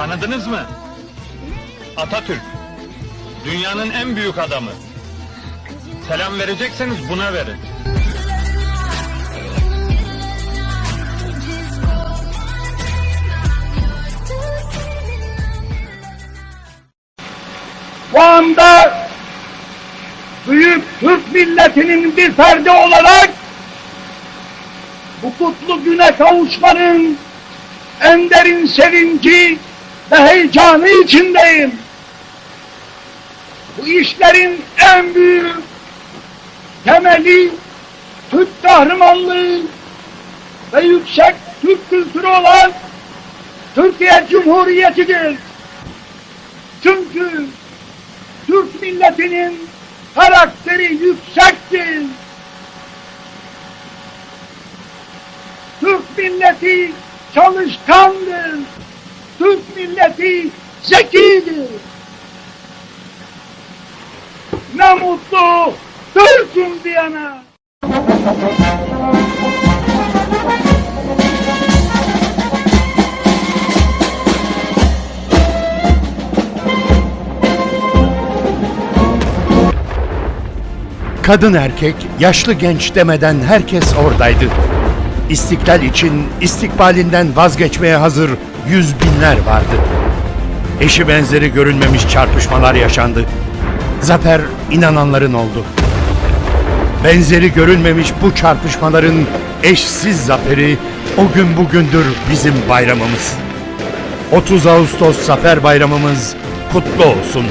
Tanıdınız mı? Atatürk. Dünyanın en büyük adamı. Selam verecekseniz buna verin. Bu anda büyük Türk milletinin bir ferdi olarak bu kutlu güne kavuşmanın en derin sevinci ve heyecanı içindeyim. Bu işlerin en büyük temeli Türk kahramanlığı ve yüksek Türk kültürü olan Türkiye Cumhuriyeti'dir. Çünkü Türk milletinin karakteri yüksektir. Türk milleti çalışkandır. Türk milleti zekidir. Ne mutlu Türk'üm diyene. Kadın erkek, yaşlı genç demeden herkes oradaydı. İstiklal için istikbalinden vazgeçmeye hazır yüz binler vardı. Eşi benzeri görülmemiş çarpışmalar yaşandı. Zafer inananların oldu. Benzeri görülmemiş bu çarpışmaların eşsiz zaferi o gün bugündür bizim bayramımız. 30 Ağustos Zafer Bayramımız kutlu olsun.